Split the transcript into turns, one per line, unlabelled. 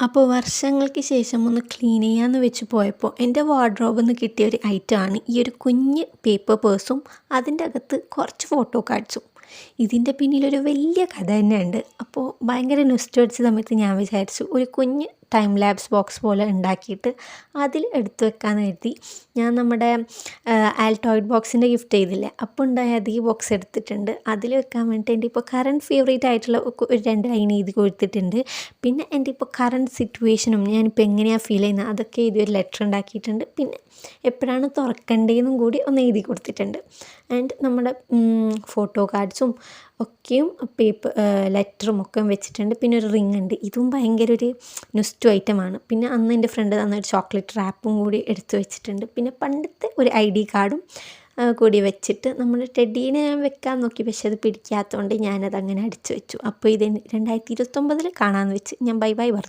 അപ്പോൾ വർഷങ്ങൾക്ക് ശേഷം ഒന്ന് ക്ലീൻ ചെയ്യാമെന്ന് വെച്ച് പോയപ്പോൾ എന്റെ വാർഡ്രോബിൽ നിന്ന് കിട്ടിയ ഒരു ഐറ്റമാണ് ഈ ഒരു കുഞ്ഞ് പേപ്പർ പേഴ്സും അതിന്റെ അകത്ത് കുറച്ച് ഫോട്ടോ കാർഡ്സും ഇതിന്റെ പിന്നിലൊരു വലിയ കഥ തന്നെ ഉണ്ട് അപ്പോൾ ഭയങ്കര നെസ്റ്റ് സമയത്ത് ഞാൻ വിചാരിച്ചു ഒരു കുഞ്ഞ് ടൈം ലാബ്സ് ബോക്സ് പോലെ ഉണ്ടാക്കിയിട്ട് അതിൽ എടുത്തു വെക്കാമെന്ന് കരുതി. ഞാൻ നമ്മുടെ ആൽട്ടോയിഡ് ബോക്സിന്റെ ഗിഫ്റ്റ് ചെയ്തില്ലേ? അപ്പോൾ ഉണ്ടായ അത് ഈ ബോക്സ് എടുത്തിട്ടുണ്ട്. അതിൽ വെക്കാൻ വേണ്ടിയിട്ട് എന്റെ ഇപ്പോൾ കറണ്ട് ഫേവറേറ്റ് ആയിട്ടുള്ള ഒരു രണ്ട് ലൈൻ എഴുതി കൊടുത്തിട്ടുണ്ട്. പിന്നെ എന്റെ ഇപ്പോൾ കറണ്ട് സിറ്റുവേഷനും ഞാനിപ്പോൾ എങ്ങനെയാണ് ഫീൽ ചെയ്യുന്നത് അതൊക്കെ എഴുതി ഒരു ലെറ്റർ ഉണ്ടാക്കിയിട്ടുണ്ട്. പിന്നെ എപ്പോഴാണ് തുറക്കേണ്ടതെന്നും കൂടി ഒന്ന് എഴുതി കൊടുത്തിട്ടുണ്ട്. ആൻഡ് നമ്മുടെ ഫോട്ടോ കാർഡ്സും ഒക്കെയും പേപ്പർ ലെറ്ററും ഒക്കെ വെച്ചിട്ടുണ്ട്. പിന്നെ ഒരു റിങ് ഉണ്ട്. ഇതും ഭയങ്കര ഒരു നുസ്റ്റു ഐറ്റമാണ്. പിന്നെ അന്ന് എന്റെ ഫ്രണ്ട് തന്ന ഒരു ചോക്ലേറ്റ് റാപ്പും കൂടി എടുത്തു വെച്ചിട്ടുണ്ട്. പിന്നെ പണ്ടത്തെ ഒരു ഐ ഡി കാർഡും കൂടി വെച്ചിട്ട് നമ്മൾ ടെഡീനെ ഞാൻ വെക്കാൻ നോക്കി. പക്ഷെ അത് പിടിക്കാത്തതുകൊണ്ട് ഞാനത് അങ്ങനെ അടിച്ചു വെച്ചു. അപ്പോൾ ഇത് രണ്ടായിരത്തി ഇരുപത്തൊമ്പതിൽ കാണാമെന്ന് വെച്ച് ഞാൻ ബൈ ബൈ പറഞ്ഞു.